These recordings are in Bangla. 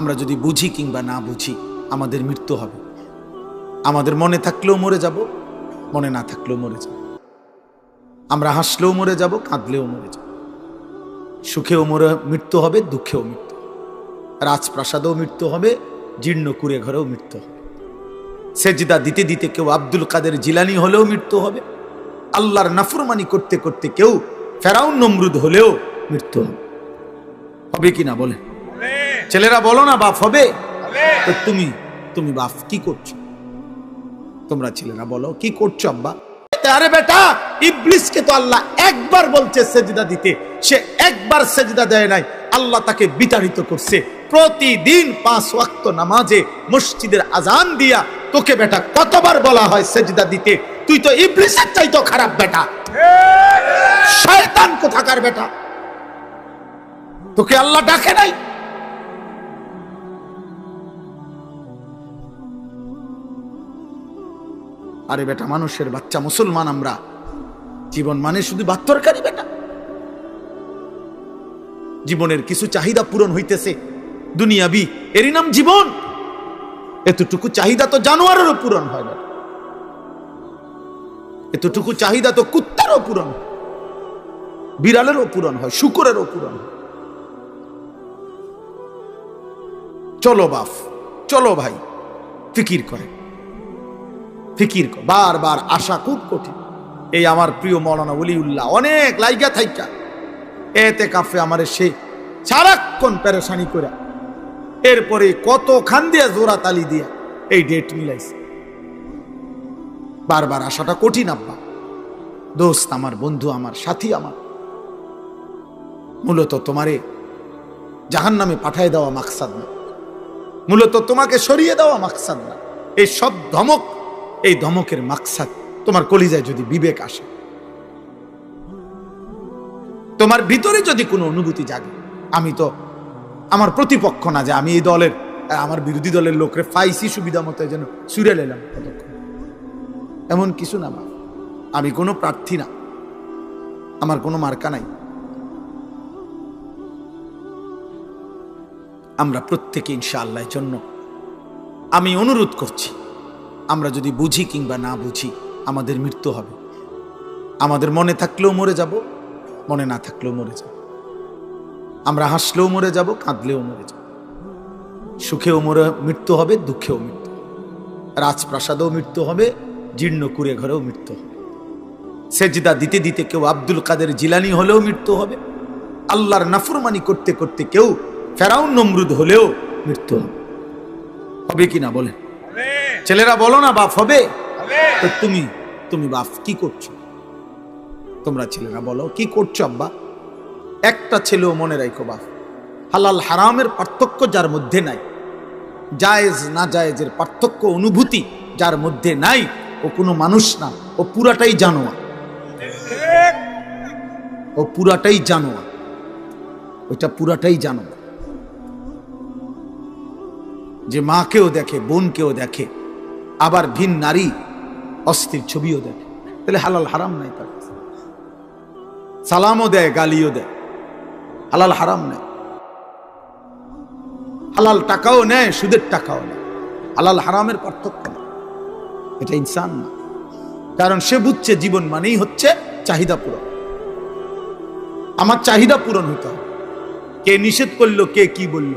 আমরা যদি বুঝি কিংবা না বুঝি, আমাদের মৃত্যু হবে। আমাদের মনে থাকলেও মরে যাব, মনে না থাকলেও মরে যাব। আমরা হাসলেও মরে যাব, কাঁদলেও মরে যাব। সুখেও মরে, মৃত্যু হবে, দুঃখেও মৃত্যু রাজপ্রাসাদেও মৃত্যু হবে, জীর্ণ কুড়ে ঘরেও মৃত্যু হবে। সেজদা দিতে দিতে কেউ আব্দুল কাদের জিলানি হলেও মৃত্যু হবে। আল্লাহর নাফরমানি করতে করতে কেউ ফেরাউন নমরুদ হলেও মৃত্যু হবে। হবে কি না বলে ছেলেরা বলো না বাপ হবে? তো তুমি তুমি বাপ কি করছ? তোমরা ছেলেরা বলো কি করছ আব্বা? আরে বেটা ইবলিসকে তো আল্লাহ একবার বলছে সেজদা দিতে। সে একবার সেজদা দেয় নাই। আল্লাহ তাকে বিতাড়িত করছে। প্রতিদিন পাঁচ ওয়াক্ত নামাজে মসজিদের আজান দিয়া তোকে বেটা কতবার বলা হয় সেজদা দিতে? তুই তো ইবলিসের চাইতো খারাপ বেটা। শয়তান কোথাকার বেটা? তোকে আল্লাহ ডাকে নাই? আরে বেটা, মানুষের বাচ্চা, মুসলমান আমরা। জীবন মানে শুধু বাত্তরকারী বেটা। জীবনের কিছু চাহিদা পূরণ হইতেছে। দুনিয়াবি, এরই নাম জীবন। এতটুকু চাহিদা তো জানোয়ারেরও পূরণ হয় না। এতটুকু চাহিদা তো কুত্তারও পূরণ হয়। বিড়ালেরও পূরণ হয়, শুকুরেরও পূরণ হয়। চলো বাফ চলো ভাই, ফিকির করে। ফিকির কর। বারবার আশা খুব কঠিন। এই আমার প্রিয় মৌলানা উলিউল্লাহ অনেক লাইগা থাইকা। এতে কাফে আমার সে সারাক্ষণ পেরেশানি করে। এরপরে কত খান দিয়া জোড়া তালি দিয়া এই ডেট মিলাইছে। বারবার আশাটা কঠিন, আব্বা। দোস্ত আমার, বন্ধু আমার, সাথী আমার। মূলত তোমারে জাহান নামে পাঠায় দেওয়া মাকসাদ না। মূলত তোমাকে সরিয়ে দেওয়া মাকসাদ না। এই সব ধমক এই ধমকের মাকসাদ তোমার কলিজায় যদি বিবেক আসে, তোমার ভিতরে যদি কোনো অনুভূতি জাগে, আমি তো আমার প্রতিপক্ষ না যে আমি এই দলের, আমার বিরোধী দলের লোকরে ফাইসি সুবিধা মতো যেন সুরে এলাম কতক্ষণ এমন কিছু না মা। আমি কোনো প্রার্থী না। আমার কোনো মার্কা নাই। আমরা প্রত্যেকে ইনশাআল্লাহর জন্য আমি অনুরোধ করছি। আমরা যদি বুঝি কিংবা না বুঝি, আমাদের মৃত্যু হবে। আমাদের মনে থাকলেও মরে যাব, মনে না থাকলেও মরে যাব। আমরা হাসলেও মরে যাব, কাঁদলেও মরে যাব। সুখেও মরে, মৃত্যু হবে, দুঃখেও মৃত্যু রাজপ্রাসাদেও মৃত্যু হবে, জীর্ণ কুড়ে ঘরেও মৃত্যু হবে। সেজদা দিতে দিতে কেউ আব্দুল কাদের জিলানি হলেও মৃত্যু হবে। আল্লাহর নাফরমানি করতে করতে কেউ ফেরাউন নমরুদ হলেও মৃত্যু হবে। হবে কি না বলেন? ছেলেরা বলো না বাপ হবে। তো তুমি তুমি বাপ কি করছ? তোমরা ছেলেরা বলো কি করছ আব্বা? একটা ছেলেও মনে রাখো বাপ হালাল হারামের পার্থক্য যার মধ্যে নাই। জায়েজ না জায়েজের পার্থক্য অনুভূতি যার মধ্যে নাই ও কোনো মানুষ না ও পুরাটাই জানোয়া ও পুরাটাই জানোয়া ওইটা পুরাটাই জানোয়া যে মাকেও দেখে বোনকেও দেখে আবার ভিন নারী অস্থির ছবিও দেখে। তাহলে হালাল হারাম নাই তার সালামও দেয়, গালিও দেয়। হালাল হারাম নেয় হালাল টাকাও নেয়, সুদের টাকাও নেয়। হালাল হারামের পার্থক্য না এটা ইনসান না। কারণ সে বুঝছে জীবন মানেই হচ্ছে চাহিদা পূরণ। আমার চাহিদা পূরণ হতে হবে। কে নিষেধ করল, কে কি বলল?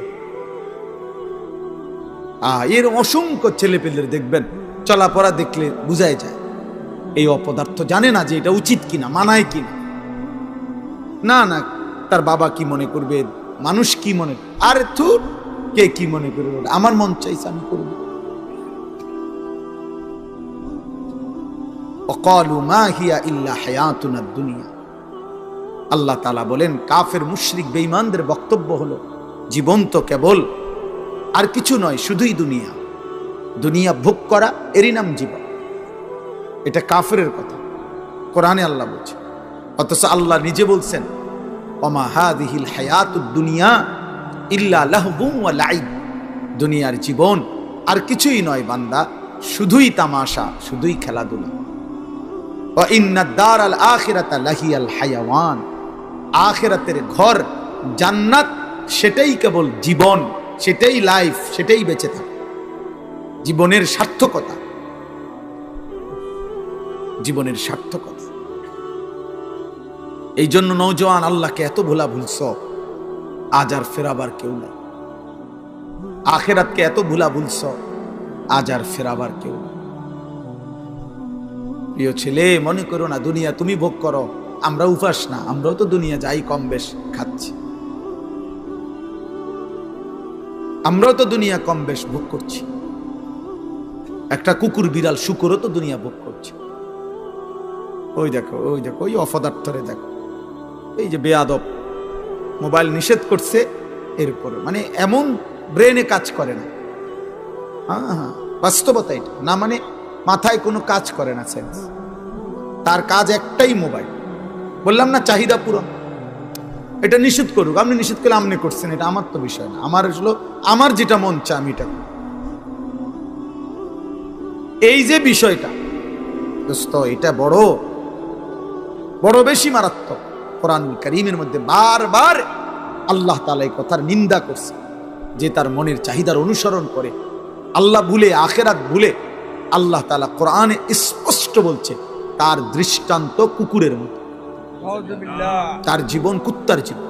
এর অসংখ্য ছেলে পেলের দেখবেন চলাপড়া দেখলে বুঝাই যায়। এই অপদার্থ জানে না যে এটা উচিত কিনা, মানায় কিনা। না না, তার বাবা কি মনে করবে, মানুষ কি মনে আর থুর কে কি মনে করবে আমার মন চাইছে আমি করব। আল্লাহ তালা বলেন, কাফের, মুশরিক, বেঈমানদের বক্তব্য হলো জীবন তো কেবল আর কিছু নয়, শুধুই দুনিয়া। দুনিয়া ভোগ করা, এরই নাম জীবন। এটা কাফের কথা। কোরআনে আল্লাহ বলছে, অথচ আল্লাহ নিজে বলছেন, ওমা হাদিহিল হায়াতুদ দুনিয়া ইল্লা লাহবুম লাইব। দুনিয়ার জীবন আর কিছুই নয় বান্দা, শুধুই তামাশা, শুধুই খেলাধুলা। ওয়া ইন্নাদ দারাল আখিরাতা লাহিয়াল হায়াওয়ান। আখিরাতের ঘর জান্নাত, সেটাই কেবল জীবন। সেটাই লাইফ সেটাই বেঁচে থাকে। জীবনের সার্থকতা। জীবনের সার্থকতা। এই জন্য নৌজওয়ান আল্লাহকে এত ভোলা ভুলছ, আজ আর ফেরাবার কেউ নাই। আখেরাতকে এত ভুলা ভুলছ, আজ আর ফেরাবার কেউ নাই। প্রিয় ছেলে, মনে করো না, দুনিয়া তুমি ভোগ করো আমরা উপাস না, আমরাও তো দুনিয়া যাই কম বেশ খাচ্ছি। আমরাও তো দুনিয়া কম বেশ ভোগ করছি। একটা কুকুর বিড়াল শুকুরও তো দুনিয়া ভোগ করছে। ওই দেখো ওই দেখো, ওই অপদার্থরে দেখো। এই যে বেয়াদব, মোবাইল নিষেধ করছে এরপরে মানে এমন ব্রেনে কাজ করে না। হ্যাঁ হ্যাঁ বাস্তবতা এটা। না মানে মাথায় কোনো কাজ করে না সেন্স তার কাজ একটাই মোবাইল। বললাম না চাহিদা পূরণ। এটা নিষেধ করুক। আপনি নিষেধ করলে আপনি করছেন, এটা আমার তো বিষয় না। আমার হলো, আমার যেটা মন চায় আমি এটা এই যে বিষয়টা, দোস্ত, এটা বড় বড় বেশি মারাত্মক। কোরআন করিমের মধ্যে বারবার আল্লাহ তালা এই কথার নিন্দা করছে, যে তার মনের চাহিদার অনুসরণ করে। আল্লাহ ভুলে, আখেরাত ভুলে আল্লাহ তালা কোরআনে স্পষ্ট বলছে, তার দৃষ্টান্ত কুকুরের মতো। তার জীবন কুত্তার জীবন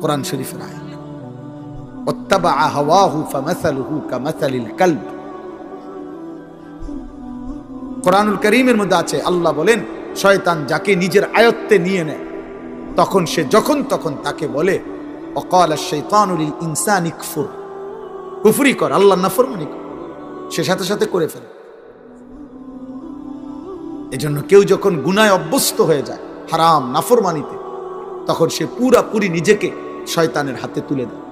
কোরআন শরীফের আয়াত واتبع هواه فمثله كمثل الكلب কোরআনুল করিমের মধ্যে আছে আল্লাহ বলেন শয়তান যাকে নিজের আয়ত্তে নিয়ে নেয় তখন সে যখন তখন তাকে বলে অকাল শৈতানুল ইনসান ইকফুর কুফরি কর আল্লাহ নাফরমানি কর সে সাথে সাথে করে ফেলে এজন্য কেউ যখন গুনায় অভ্যস্ত হয়ে যায়, হারাম, নাফরমানিতে, তখন সে পুরাপুরি নিজেকে শয়তানের হাতে তুলে দেয়।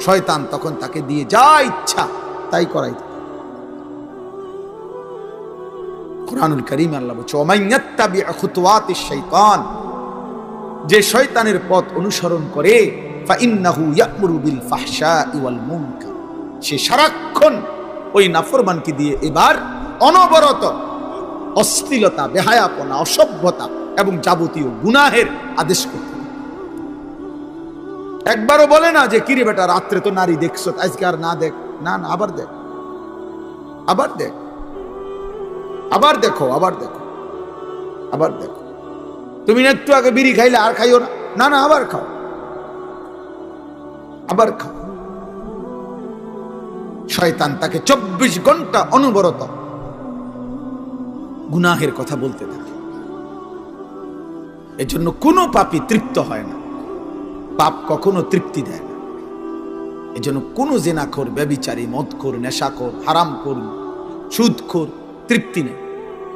শয়তান তখন তাকে দিয়ে যা ইচ্ছা তাই করাই। কোরআনুল করিম আল্লাহ বলছে শাইতান যে শয়তানের পথ অনুসরণ করে বিল সে সারাক্ষণ ওই নাফরমানকে দিয়ে এবার অনবরত অশ্লীলতা, বেহায়াপনা, অসভ্যতা এবং যাবতীয় গুনাহের আদেশ করতে একবারও বলে না যে, কিরে বেটা, রাত্রে তো নারী দেখছ, আজকে আর না দেখ। না না, আবার দেখ। আবার দেখ। আবার দেখো আবার দেখো। আবার দেখো। তুমি একটু আগে বিড়ি খাইলে, আর খাইও না? না না, আবার খাও। আবার খাও। শয়তান তাকে চব্বিশ ঘণ্টা অনবরত গুনাহের কথা বলতে থাকে। এজন্য কোনো পাপই তৃপ্ত হয় না। পাপ কখনো তৃপ্তি দেয় না। এজন্য কোনো জেনাখোর, ব্যবিচারী, মদখোর, নেশাখোর, হারামখোর, সুদখোর তৃপ্তি নেই।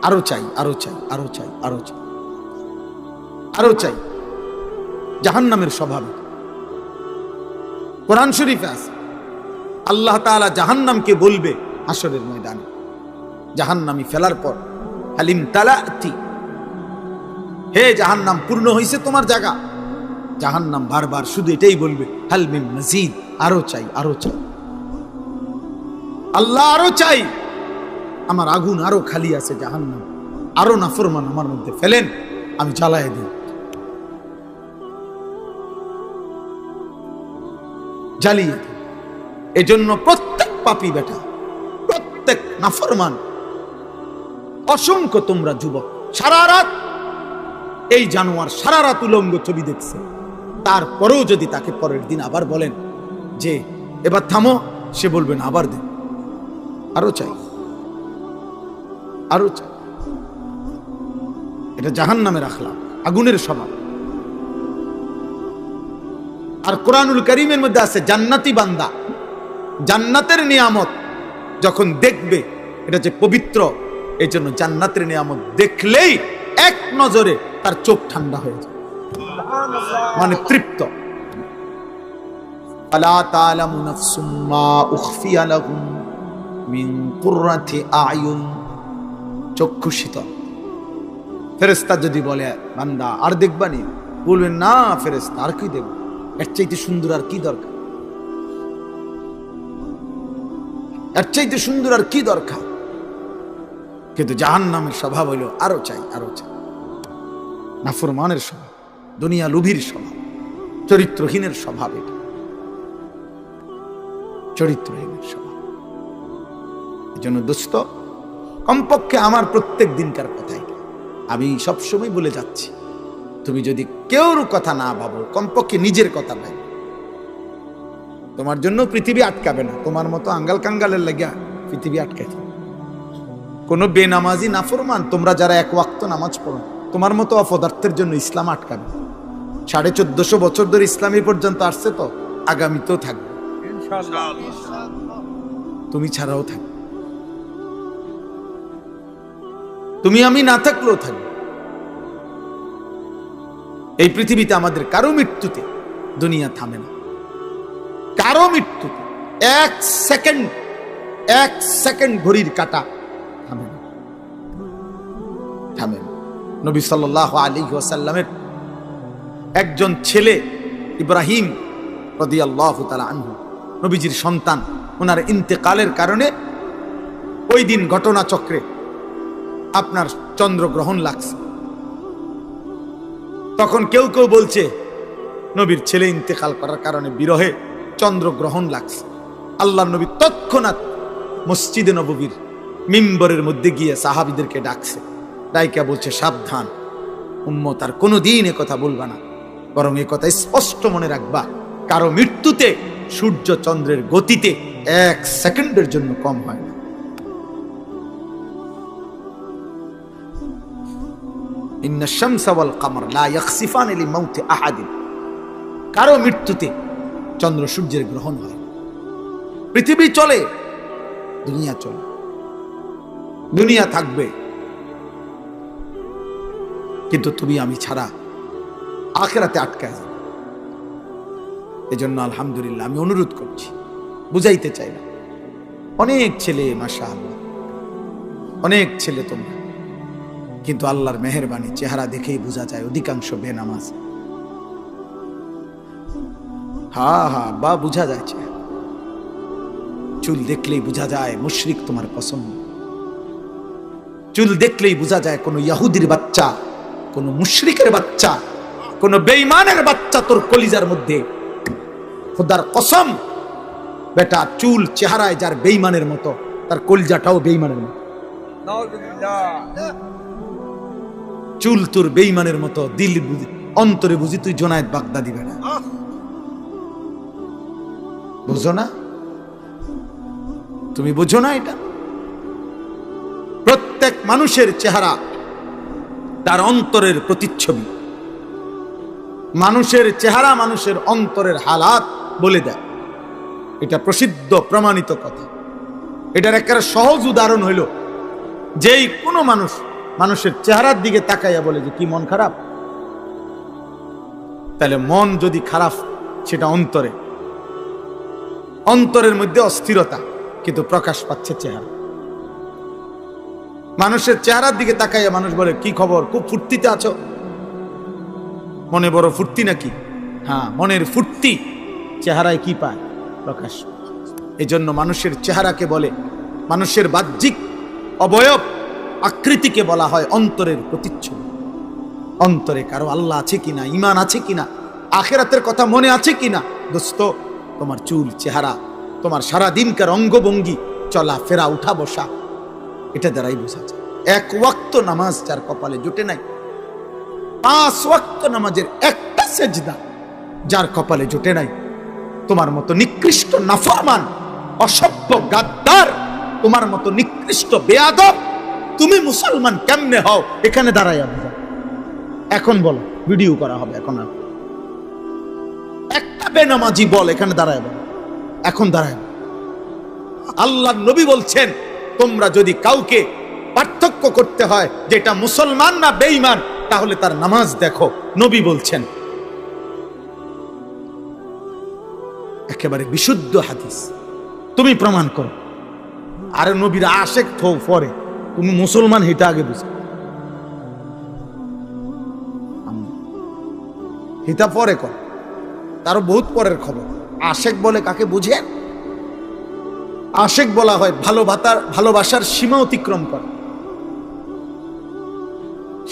আরও চাই আরও চাই আরও চাই আরও চাই আরও চাই। জাহান্নামের স্বভাব কোরআন শরীফে আছে, আল্লাহ তাআলা জাহান্নামকে বলবে হাসরের ময়দানে। জাহান্নামি ফেলার পর হালিম তালাতি। হে জাহান্নাম, পূর্ণ হয়েছে তোমার জায়গা। জাহান্নাম বারবার শুধু এটাই বলবে হালমিম মজিদ, আরও চাই আরও চাই। আল্লাহ আরও চাই। আমার আগুন আরও খালি আছে জাহান্নাম। আরও নাফরমান আমার মধ্যে ফেলেন, আমি জ্বালায় দিই। জ্বালিয়ে এজন্য প্রত্যেক পাপী বেটা, প্রত্যেক নাফরমান অসংখ্য তোমরা যুবক, সারা রাত এই জানোয়ার সারা রাত উলঙ্গ ছবি দেখছে। তারপরেও যদি তাকে পরের দিন আবার বলেন যে, এবার থামো, সে বলবেন আবার দেন আরও চাই। আরও চাই। এটা জাহান নামে রাখলাম আগুনের স্বভাব। আর কোরআনুল করিমের মধ্যে আছে, জান্নাতি বান্দা। জান্নাতের নিয়ামত যখন দেখবে, এটা যে পবিত্র এই জন্য জান্নাতের নিয়ামত দেখলেই এক নজরে তার চোখ ঠান্ডা হয়ে যায়। মানে তৃপ্ত। আলা তালামু নাফসুম উখফিয়া লাহুম মিন কুররাতি আয়ুন। চক্ষু শীতল। ফেরেস্তা যদি বলে, বান্দা, আর দেখবানি বলবেন না ফেরেস্তা আর কি দেখব? এর চাইতে সুন্দর আর কি দরকার? এর চাইতে সুন্দর আর কি দরকার? কিন্তু জাহান নামের স্বভাব হইল আরও চাই আরও চাই। নাফরমানের স্বভাব, দুনিয়া লুভির স্বভাব, চরিত্রহীনের স্বভাব এটা। চরিত্রহীনের স্বভাব। জন্য দোস্ত, কমপক্ষে আমার প্রত্যেক দিনকার কথাই। আমি সবসময় বলে যাচ্ছি, তুমি যদি কেউর কথা না ভাবো, কমপক্ষে নিজের কথা ভাই তোমার জন্য পৃথিবী আটকাবে না, তোমার মতো আঙ্গাল কাঙ্গালের লাগিয়া পৃথিবী আটকাইছে কোন বেনামাজি নাফরমান তোমরা যারা এক ওয়াক্ত নামাজ পড়ো তোমার মতো অপদার্থের জন্য ইসলাম আটকাবে। সাড়ে চোদ্দশো বছর ধরে ইসলামী পর্যন্ত আসছে তো আগামীতেও থাকবে। তুমি ছাড়াও থাকবে। তুমি আমি না থাকলেও থাকবে। এই পৃথিবীতে আমাদের কারও মৃত্যুতে দুনিয়া থামে না। কারও মৃত্যুতে এক সেকেন্ড এক সেকেন্ড ঘড়ির কাটা থামে না নবী সাল্লাহ আলী ওয়াসাল্লামের একজন ছেলে ইব্রাহিম রদি আল্লাহ আনহু, নবীজির সন্তান ওনার ইন্তেকালের কারণে ওই দিন ঘটনা চক্রে আপনার চন্দ্রগ্রহণ লাগছে। তখন কেউ কেউ বলছে, নবীর ছেলে ইন্তেকাল করার কারণে বিরহে চন্দ্রগ্রহণ লাগছে। আল্লাহ নবী তৎক্ষণাৎ মসজিদে নববীর মিম্বরের মধ্যে গিয়ে সাহাবিদেরকে ডাকছে। ডাইকা বলছে, সাবধান। উম্মত আর কোনোদিন এ কথা বলবা না। বরং এ কথা স্পষ্ট মনে রাখবা, কারও মৃত্যুতে সূর্য চন্দ্রের গতিতে এক সেকেন্ডের জন্য কম হয় না। কারও মৃত্যুতে চন্দ্র সূর্যের গ্রহণ হয় পৃথিবী চলে, দুনিয়া চলে। দুনিয়া থাকবে কিন্তু তুমি আমি ছাড়া আখেরাতে আটকায় যাবে। এজন্য আলহামদুলিল্লাহ আমি অনুরোধ করছি, বুঝাইতে চাই না। অনেক ছেলে মাসা আল্লাহ অনেক ছেলে তোমরা। কিন্তু আল্লাহর মেহরবানি চেহারা দেখেই বোঝা যায় অধিকাংশ বেনামাজ। হা হা, বা বোঝা যায়। চুল দেখলেই বোঝা যায় মুশরিক তোমার পছন্দ। চুল দেখলেই বোঝা যায় কোনো ইয়াহুদির বাচ্চা। কোনো মুশরিকের বাচ্চা, কোনো বেঈমানের বাচ্চা তোর কলিজার মধ্যে। খোদার কসম, বেটা চুল, চেহারায় যার বেঈমানের মতো, তার কলিজাটাও বেঈমানের মতো। চুল তোর বেইমানের মতো, দিল বুঝি, অন্তরে বুঝি তুই জোনায়েত বাগদাদি, বেটা। বুঝো না? তুমি বুঝো না এটা? প্রত্যেক মানুষের চেহারা তার অন্তরের প্রতিচ্ছবি। মানুষের চেহারা মানুষের অন্তরের হালাত বলে দেয়। এটা প্রসিদ্ধ, প্রমাণিত কথা। এটার একটা সহজ উদাহরণ হইল, যেই কোনো মানুষ মানুষের চেহারার দিকে তাকাইয়া বলে যে, কি মন খারাপ? তাহলে মন যদি খারাপ, সেটা অন্তরে। অন্তরের মধ্যে অস্থিরতা, কিন্তু প্রকাশ পাচ্ছে চেহারা। মানুষের চেহারার দিকে তাকাইয়া মানুষ বলে, কি খবর? খুব ফুর্তিতে আছো? মনে বড় ফুর্তি নাকি? হ্যাঁ মনের ফুর্তি। চেহারায় কি পায়? প্রকাশ। এই জন্য মানুষের চেহারাকে বলে, মানুষের বাহ্যিক অবয়ব আকৃতিকে বলা হয় অন্তরের প্রতিচ্ছবি। অন্তরে কারও আল্লাহ আছে কিনা ইমান আছে কিনা, আখেরাতের কথা মনে আছে কিনা? দোস্ত, তোমার চুল, চেহারা, তোমার সারা দিনকার অঙ্গভঙ্গি, চলা, ফেরা, উঠা, বসা এটা দ্বারাই বোঝা যায়। এক ওয়াক্ত নামাজ যার কপালে জুটে নাই, পাঁচ ওয়াক্ত নামাজের একটা সেজদা যার কপালে জুটে নাই। তোমার মতো নিকৃষ্ট নাফরমান, অসভ্য গাদ্দার, তোমার মতো নিকৃষ্ট বেয়াদব, তুমি মুসলমান কেমনে হও? এখানে দাঁড়াইয়া বোঝা এখন বলো, ভিডিও করা হবে এখন আর। একটা বেনামাজি বল, এখানে দাঁড়ায় এখন দাঁড়ায় আল্লাহ নবী বলছেন তোমরা যদি কাউকে পার্থক্য করতে হয়, যেটা মুসলমান না বেঈমান, তাহলে তার নামাজ দেখো। নবী বলছেন, একেবারে বিশুদ্ধ হাদিস। তুমি প্রমাণ করো। আরে নবীর আশেক থো, পরে। তুমি মুসলমান হেটা আগে বুঝো। হিতা পরে কর। তারও বহুত পরের খবর। আশেক বলে কাকে বুঝেন? আশেক বলা হয়, ভালো ভাতার ভালোবাসার সীমা অতিক্রম করে।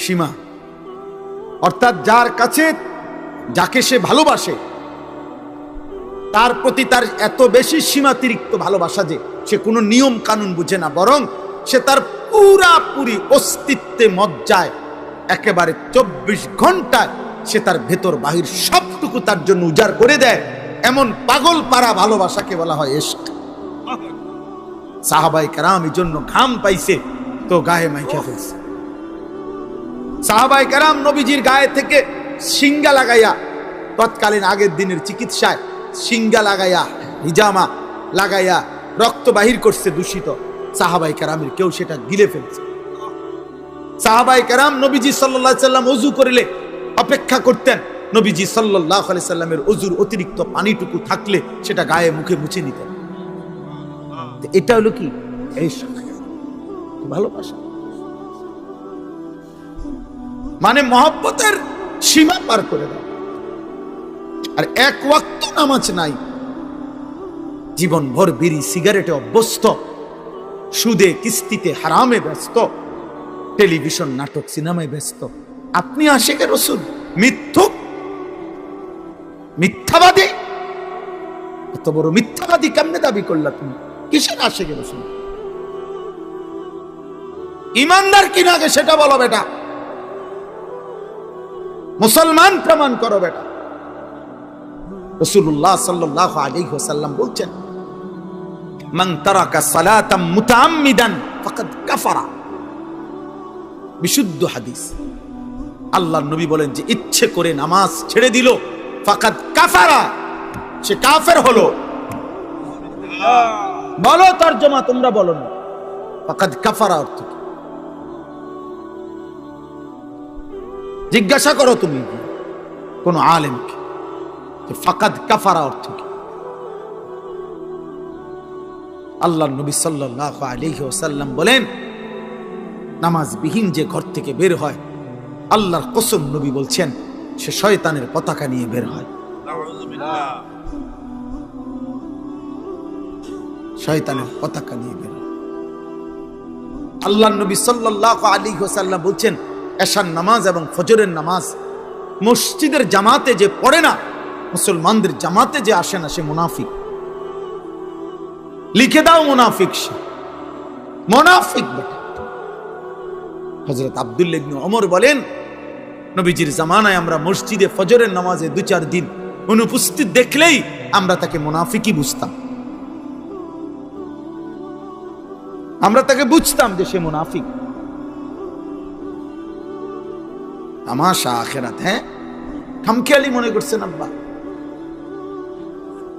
সীমা। অর্থাৎ যার কাছে যাকে সে ভালোবাসে, তার প্রতি তার এত বেশি সীমাতিরিক্ত ভালোবাসা যে সে কোনো নিয়ম কানুন বুঝে না, বরং সে তার পুরাপুরি অস্তিত্বে মজ্জায় একেবারে চব্বিশ ঘন্টায় সে তার ভেতর বাহির সবটুকু তার জন্য উজাড় করে দেয়। এমন পাগল পারা ভালোবাসাকে বলা হয় এস্ক সাহাবাই কারাম এই জন্য ঘাম পাইছে, তো গায়ে মাইখা ফেলছে। সাহাবাই কারাম নবীজির গায়ে থেকে সিঙ্গা লাগাইয়া, তৎকালীন আগের দিনের চিকিৎসায় সিঙ্গা লাগাইয়া, হিজামা লাগাইয়া রক্ত বাহির করছে দূষিত সাহাবাই কারামের, কেউ সেটা গিলে ফেলছে। সাহাবাই কারাম নবীজি সাল্লাহ সাল্লাম অজু করিলে অপেক্ষা করতেন, নবীজি সাল্লাহ সাল্লামের অজুর অতিরিক্ত পানিটুকু থাকলে সেটা গায়ে মুখে মুছে নিতেন। এটা হলো কি? ভালোবাসা। মানে মহব্বতের সীমা পার করে দাও। আর এক ওয়াক্ত নামাজ নাই। জীবন ভর বিড়ি সিগারেটে অভ্যস্ত। সুদে, কিস্তিতে হারামে ব্যস্ত। টেলিভিশন, নাটক, সিনেমায় ব্যস্ত। আপনি আশেকের রসুল, মিথ্যুক, মিথ্যাবাদী? এত বড় মিথ্যাবাদী কেমনে দাবি করলা তুমি? কিসের আশেকের রসুল? ইমানদার কিনা আগে সেটা বলো বেটা। মুসলমান প্রমাণ করো বেটা। রসুল্লাহ সাল্লাহ আলাইহি ওয়াসাল্লাম বলছেন ফাকাদ কাফারা। সে কাফের হলো। বলো তর্জমা তোমরা বলো না। ফাকাদ কাফারা অর্থ কি? জিজ্ঞাসা করো তুমি কোন আলেমকে যে ফাকাদ কাফারা অর্থ কি? আল্লাহ নবী সাল্লাহ আলিহি ওসাল্লাম বলেন নামাজবিহীন যে ঘর থেকে বের হয় আল্লাহর কসম নবী বলছেন সে শয়তানের পতাকা নিয়ে বের হয়। শয়তানের পতাকা নিয়ে বের আল্লাহ নবী সাল্লাহ আলী হোসাল্লাম বলছেন, এশার নামাজ এবং ফজরের নামাজ মসজিদের জামাতে যে পড়ে না, মুসলমানদের জামাতে যে আসে না, সে মুনাফিক। লিখে দাও মুনাফিক সে। মুনাফিক হজরত আবদুল্লাহ অমর বলেন, নবীজির জামানায় আমরা মসজিদে ফজরের নামাজে দু চার দিন অনুপস্থিত দেখলেই আমরা তাকে মুনাফিকই বুঝতাম। আমরা তাকে বুঝতাম যে সে মুনাফিক। তামাশা আখেরাত হ্যাঁ? খামখেয়ালি মনে করছেন, আব্বা?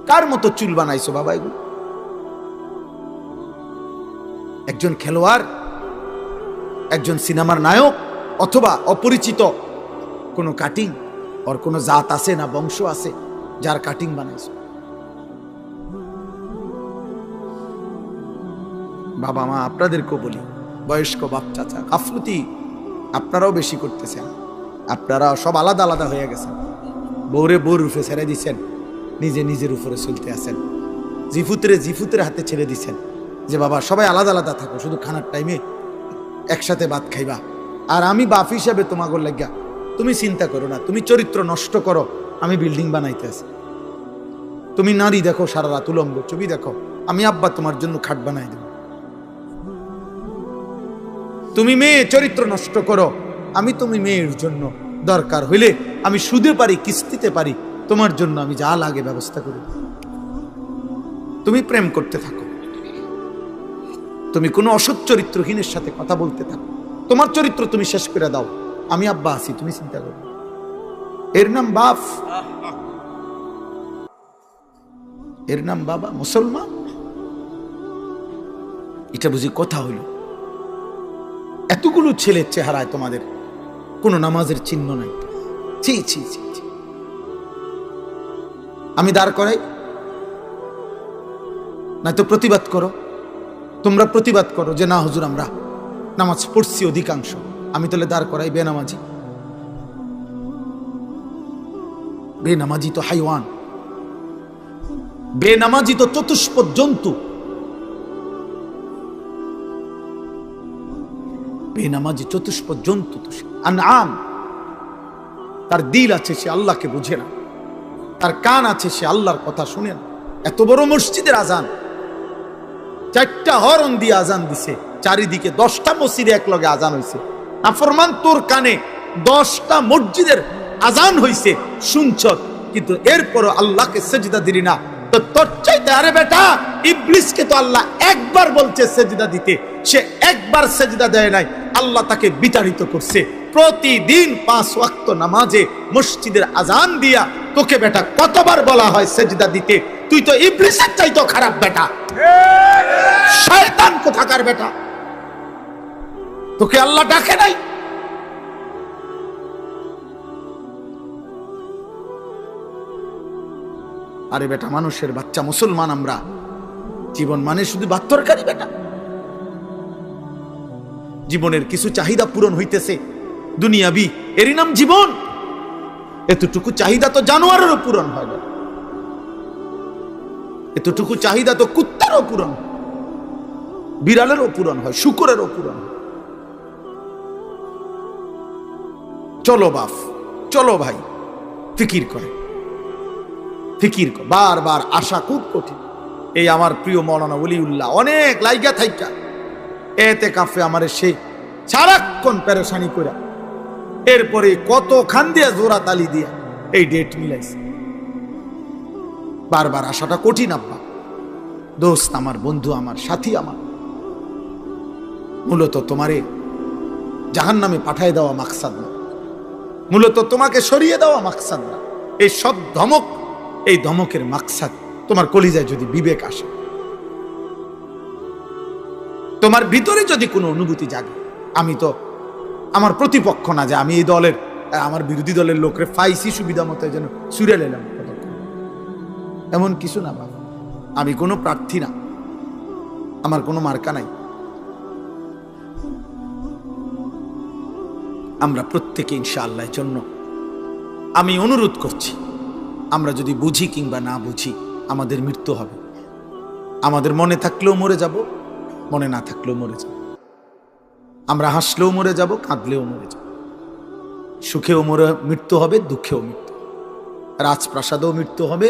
কার মতো চুল বানাইছো বাবা এগুলো? একজন খেলোয়াড়, একজন সিনেমার নায়ক, অথবা অপরিচিত কোনো কাটিং, ওর কোনো জাত আছে না বংশ আছে, যার কাটিং বানাইছো? বাবা মা, আপনাদেরকেও বলি, বয়স্ক বাপ চাচা গাফলতি আপনারাও বেশি করতেছেন। আপনারা সব আলাদা আলাদা হয়ে গেছেন। বউরে বউর রূপে ছেড়ে দিছেন, নিজে নিজের উপরে চলতে আছেন। জিফুতরে জিফুতের হাতে ছেড়ে দিছেন যে, বাবা, সবাই আলাদা আলাদা থাকো, শুধু খানার টাইমে একসাথে ভাত খাইবা। আর আমি বাপ হিসাবে তোমাগর লাগিয়া, তুমি চিন্তা করো না, তুমি চরিত্র নষ্ট করো, আমি বিল্ডিং বানাইতে আছি। তুমি নারী দেখো, সারা রাত উলঙ্গ, ছবি দেখো, আমি আব্বা তোমার জন্য খাট বানাই দেব। তুমি মেয়ে, চরিত্র নষ্ট করো। আমি তুমি মেয়ের জন্য দরকার হইলে আমি সুদে পারি, কিস্তিতে পারি। তোমার জন্য আমি যা লাগে ব্যবস্থা করি। তুমি প্রেম করতে থাকো। তুমি কোনো অসৎ চরিত্রহীনের সাথে কথা বলতে থাকো। তোমার চরিত্র তুমি শেষ করে দাও। আমি আব্বা আছি, তুমি চিন্তা করো। এর নাম বাপ। এর নাম বাবা, মুসলমান? এটা বুঝি কথা হইল। এতগুলো ছেলের চেহারায় তোমাদের কোনো নামাজের চিহ্ন নাই। ছি ছি ছি। আমি দাঁড় করাই। নয়তো প্রতিবাদ করো। তোমরা প্রতিবাদ করো যে, না, হুজুর, আমরা নামাজ পড়ছি অধিকাংশ। আমি তাহলে দাঁড় করাই, বেনামাজি। বেনামাজি তো হাইওয়ান। বেনামাজি তো চতুষ্পদ জন্তু। বেনামাজি চতুষ্পদ জন্তু তো সে। আম তার দিল আছে সে আল্লাহকে বুঝে না। তার কান আছে সে আল্লাহর কথা শুনে না। এত বড় মসজিদের আজান। চারটা হরন দিয়ে আজান দিছে। চারিদিকে দশটা মসজিদে এক লগে আজান হয়েছে নাফরমান তোর কানে দশটা মসজিদের আজান হইছে। শুনছ? কিন্তু এরপরও আল্লাহকে সেজদা দিলি না। তো তোর চাইতে আরে বেটা, ইবলিসকে তো আল্লাহ একবার বলছে সেজিদা দিতে। সে একবার সেজিদা দেয় নাই। আল্লাহ তাকে বিতাড়িত করছে। প্রতিদিন পাঁচ ওয়াক্ত নামাজে মসজিদের আজান দিয়া তোকে বেটা কতবার বলা হয় সেজদা দিতে? তুই তো ইবলিসের চাইতো খারাপ বেটা। শয়তান কোথাকার বেটা? তোকে আল্লাহ ডাকে নাই? আরে বেটা, মানুষের বাচ্চা মুসলমান আমরা। জীবন মানে শুধু বাত্তরকারী বেটা। জীবনের কিছু চাহিদা পূরণ হইতেছে। দুনিয়াবি, এরই নাম জীবন। এতটুকু চাহিদা তো জানোয়ারেরও পূরণ হয় বেটা এতটুকু চাহিদা তো কুত্তারও পূরণ। বিড়ালেরও পূরণ হয়, শুকরেরও পূরণ হয়। চলো বাপ, চলো ভাই, ফিকির করে। ফিকির কর, বারবার আশা খুব কঠিন। এই আমার প্রিয় মৌলানা উল্লাহ অনেক লাইগা থাইকা। এতে কাফে আমার সে সারাক্ষণ পেরেশানি করে এরপরে কত খান দিয়া জোড়া তালি দিয়া এই ডেট মিলাইছে। বারবার আসাটা কঠিন, আব্বা। দোস্ত আমার, বন্ধু আমার, সাথী আমার। মূলত তোমারে জাহান নামে পাঠায় দেওয়া মাকসাদ না। মূলত তোমাকে সরিয়ে দেওয়া মাকসাদ না। এই সব ধমক, এই ধমকের মাকসাদ তোমার কলিজায় যদি বিবেক আসে তোমার ভিতরে যদি কোনো অনুভূতি জাগে, আমি তো আমার প্রতিপক্ষ না যে আমি এই দলের আমার বিরোধী দলের লোকরে ফাইসি সুবিধা মতো যেন সুরে এলাম এমন কিছু না বাবা। আমি কোনো প্রার্থী না। আমার কোনো মার্কা নাই। আমরা প্রত্যেকে ইনশাআল্লাহর জন্য আমি অনুরোধ করছি, আমরা যদি বুঝি কিংবা না বুঝি, আমাদের মৃত্যু হবে। আমাদের মনে থাকলেও মরে যাব। মনে না থাকলেও মরে যাব আমরা হাসলেও মরে যাব, কাঁদলেও মরে যাব। সুখেও মরে, মৃত্যু হবে, দুঃখেও মৃত্যু রাজপ্রাসাদেও মৃত্যু হবে